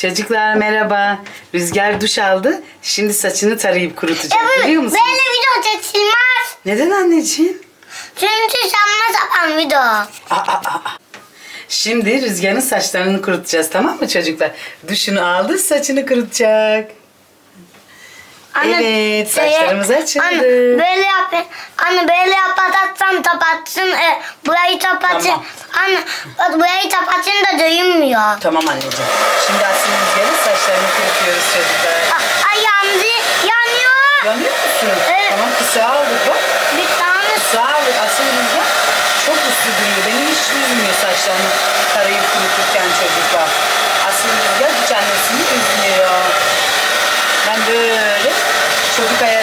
Çocuklar merhaba. Rüzgar duş aldı. Şimdi saçını tarayıp kurutacak biliyor musun? Böyle video çekilmez. Neden anneciğim? Çünkü sanma sapan video. Aa, aa, aa. Şimdi Rüzgar'ın saçlarını kurutacağız tamam mı çocuklar? Duşunu aldı saçını kurutacak. Evet, saçlarımız açıldı. Anne böyle yap. Anne böyle yapacaksam kapatsın. E, burayı kapatsın. Tamam. Anne burayı kapatsın da duyulmuyor. Tamam anneciğim. Şimdi Aslı Rüzgar'ın saçlarını kurutuyoruz çocuklar. Ay yandı. Yanıyor. Yanıyor musun? Evet. Tamam kısa aldık bak. Bir tane Kısa aldık. Rüzgar çok uslu duruyor. Beni hiç üzmüyor saçlarını tarayıp kuruturken çocuklar. Aslı Rüzgar hiç annesini üzmüyor. Ben böyle çocuk ayarını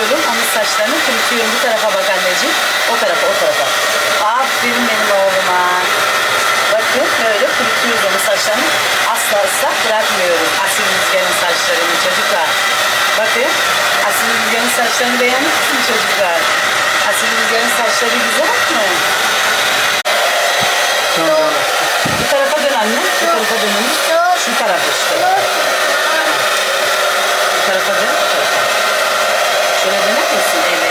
alıyorum. Onun saçlarını kurutuyorum. Bu tarafa bak anneciğim. O tarafa o tarafa. Aferin benim oğluma. Bakın böyle kurutuyoruz onun saçlarını. Asla ıslak bırakmıyorum. Asil Rüzgar'ın saçlarını çocuklar. Bakın Asil Rüzgar'ın saçlarını beğenmiş misiniz çocuklar? Asil Rüzgar'ın saçları güzel mi? Bu tarafa dön anne. Bu tarafa dön. Şu tarafa işte. Bu tarafa dön. Bu tarafa. Şöyle döner misin? Evet.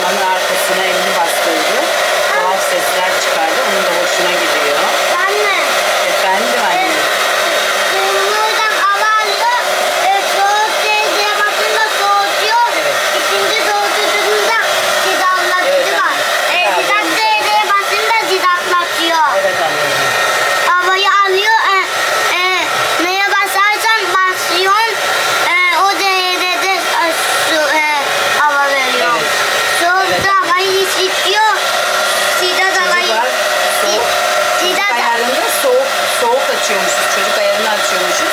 Kurutmanın arkasına elini bastırdı. Tuhaf sesler çıkardı. Onun da hoşuna gidiyor. Anne. Efendim anne. Buradan hava alıyor. E, soğuk diye bakınca soğutuyor. Evet. İkinci soğutucunda Evet, sıcaklatıcı var. anne. E, Daha sıcak doğru. diye basınca sıcaklatıyor. Evet anneciğim. Havayı alıyor. E, e, neye basarsan basıyorsun. E, o derecede e, su, e, hava veriyor. Evet. Soğuk Evet. da havayı ısıtıyor. Sıcak havayı Çocuklar soğuk, çocuk sıcak ayarında soğuk, soğuk açıyormuşuz. Çocuk ayarını açıyormuşuz.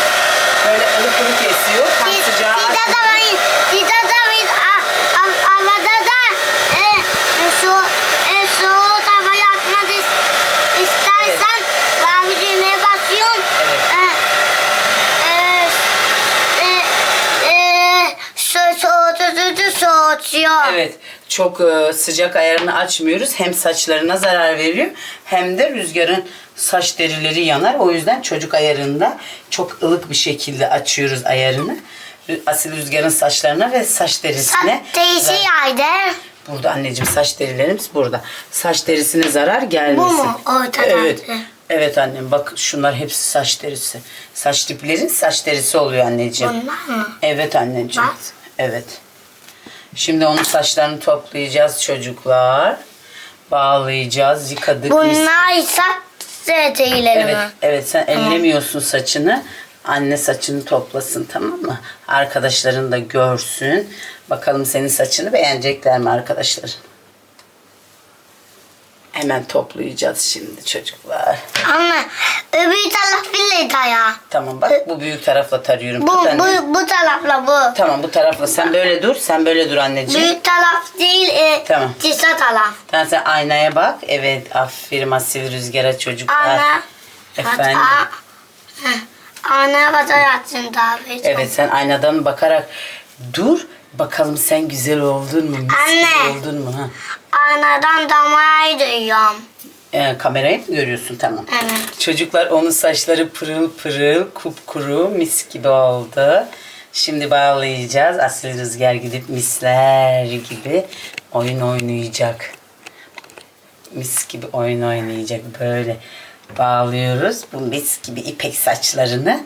Böyle ılık ılık esiyor. Tam sıcağı Sizde de var. Sizde de var. A- a- Havada da e, e, su, e, soğuk hava yakmak is- istersen mavi düğmeye basıyorsun. Evet. E, e, e, e, soğutucu soğutuyor. Evet. Çok e, sıcak ayarını açmıyoruz. Hem saçlarına zarar veriyor hem de rüzgarın saç derileri yanar. O yüzden çocuk ayarında çok ılık bir şekilde açıyoruz ayarını. Asil rüzgarın saçlarına ve saç derisine. Değişi zar- yerde. Burada anneciğim saç derilerimiz burada. Saç derisine zarar gelmesin. Bu mu? Ortadan. Evet. Evet annem bak şunlar hepsi saç derisi. Saç diplerin saç derisi oluyor anneciğim. Bunlar mı? Evet anneciğim. Bak. Evet. Şimdi onun saçlarını toplayacağız çocuklar. Bağlayacağız, yıkadık. Bunlar ise zeytinleri Evet, mi? evet sen ellemiyorsun saçını. Anne saçını toplasın tamam mı? Arkadaşların da görsün. Bakalım senin saçını beğenecekler mi arkadaşlar? Hemen toplayacağız şimdi çocuklar. Anne Tamam bak bu büyük tarafla tarıyorum. Bu, Tut anne. bu, bu tarafla bu. Tamam bu tarafla sen böyle dur. Sen böyle dur anneciğim. Büyük taraf değil, e, Tamam. kısa taraf. Tamam sen aynaya bak. Evet aferin asil rüzgara çocuklar. Ana. Efendim. Hata. Heh, Ana batacaksın tabii. Evet sen aynadan bakarak dur. Bakalım sen güzel oldun mu? Mis gibi Anne. oldun mu? Ha? Anadan damayı duyuyorum. Ee, kamerayı mı görüyorsun? Tamam. Evet. Çocuklar onun saçları pırıl pırıl, kupkuru, mis gibi oldu. Şimdi bağlayacağız. Asil Rüzgar gidip misler gibi oyun oynayacak. Mis gibi oyun oynayacak böyle. Bağlıyoruz bu mis gibi ipek saçlarını.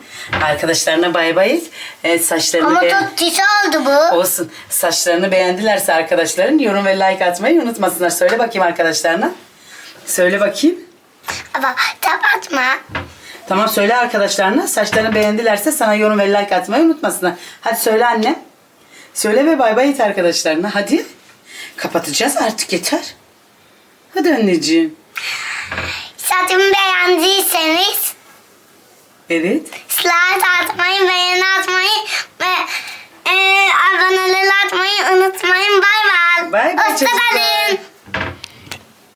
Arkadaşlarına bay bay. Evet, saçlarını Ama beğen- çok kısa oldu bu. Olsun. Saçlarını beğendilerse arkadaşların yorum ve like atmayı unutmasınlar. Söyle bakayım arkadaşlarına. Söyle bakayım. Ama kapatma. Tamam söyle arkadaşlarına. Saçlarını beğendilerse sana yorum ve like atmayı unutmasınlar. Hadi söyle annem. Söyle ve bay bay et arkadaşlarına. Hadi. Kapatacağız artık yeter. Hadi anneciğim. Saçımı beğendiyseniz Evet. Slide atmayı, beğeni atmayı ve e, aboneleri atmayı unutmayın. Bay bay. Bay bay çocuklar.